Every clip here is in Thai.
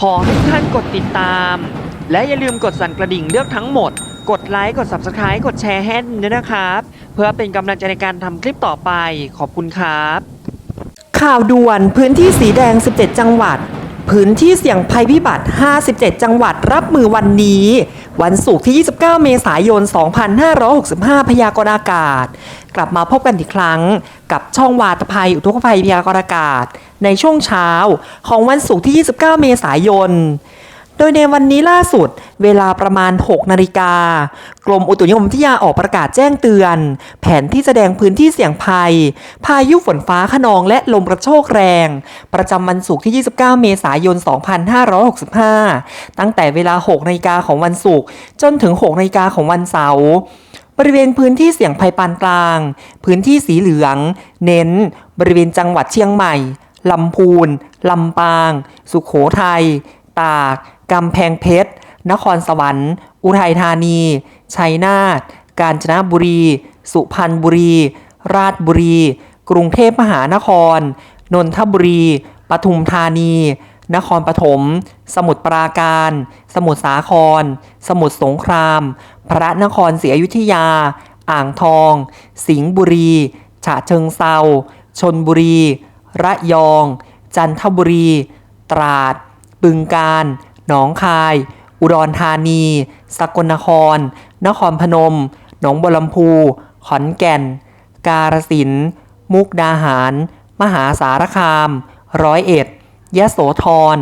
ขอให้ท่านกดติดตาม และอย่าลืมกดสั่นกระดิ่งเลือกทั้งหมด กดไลค์ กด Subscribe กดแชร์ให้ด้วยนะครับ เพื่อเป็นกำลังใจในการทำคลิปต่อไป ขอบคุณครับ ข่าวด่วนพื้นที่สีแดง 17 จังหวัด พื้นที่เสี่ยงภัยพิบัติ 57 จังหวัดรับมือวันนี้ วันศุกร์ที่ 29 เมษายน 2565 พยากรณ์อากาศ กลับมาพบกันอีกครั้ง กับช่องวาตภัยอุทกภัยพยากรณ์อากาศ ในช่วงเช้าของวันศุกร์ที่ 29 เมษายน โดยในวันนี้ล่าสุดเวลาประมาณ 6 นาฬิกา กรมอุตุนิยมวิทยาออกประกาศแจ้งเตือน แผนที่แสดงพื้นที่เสี่ยงภัย พายุฝนฟ้าขนองและลมกระโชกแรง ประจำวันศุกร์ที่ 29 เมษายน 2565 ตั้งแต่เวลา 6 นาฬิกาของวันศุกร์จนถึง 6 นาฬิกาของวันเสาร์บริเวณพื้นที่เสี่ยงภัยปานกลาง พื้นที่สีเหลือง เน้น บริเวณจังหวัดเชียงใหม่ลำพูนลำปาง สุขโขทัย ตากกำแพงเพชร นครสวรรค์ อุทัยธานี ชัยนาท กาญจนบุรี สุพรรณบุรี ราชบุรี กรุงเทพมหานคร นนทบุรี ปทุมธานี นครปฐม สมุทรปราการ สมุทรสาคร สมุทรสงคราม พระนครศรีอยุธยา อ่างทอง สิงห์บุรี ฉะเชิงเซาชนบุรี ระยอง จันทบุรี ตราด บึงกาฬหนองคาย อุดรธานี สกลนคร นครพนม หนองบัวลำพู ขอนแก่น กาฬสินธุ์มุกดาหาร มหาสารคาม ร้อยเอ็ด ยะโสธร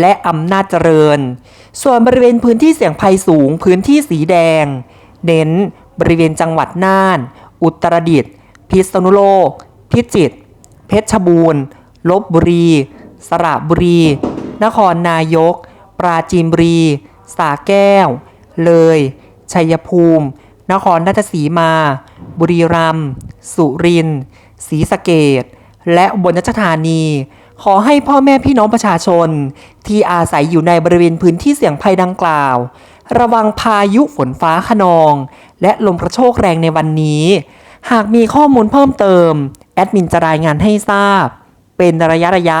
และอำนาจเจริญ ส่วนบริเวณพื้นที่เสี่ยงภัยสูงพื้นที่สีแดง เน้นบริเวณจังหวัดน่าน อุตรดิตถ์ พิษณุโลก พิจิตร เพชรบูรณ์ ลบบุรี สระบุรี นครนายก ปราจีนบุรี สาแก้ว เลย ชัยภูมิ นครราชสีมา บุรีรัมย์ สุรินทร์ ศรีสะเกดและอุบลราชธานี ขอให้พ่อแม่พี่น้องประชาชน ที่อาศัยอยู่ในบริเวณพื้นที่เสี่ยงภัยดังกล่าว ระวังพายุฝนฟ้าขนอง และลมกระโชกแรงในวันนี้ หากมีข้อมูลเพิ่มเติม แอดมินจะรายงานให้ทราบ เป็นระยะระยะ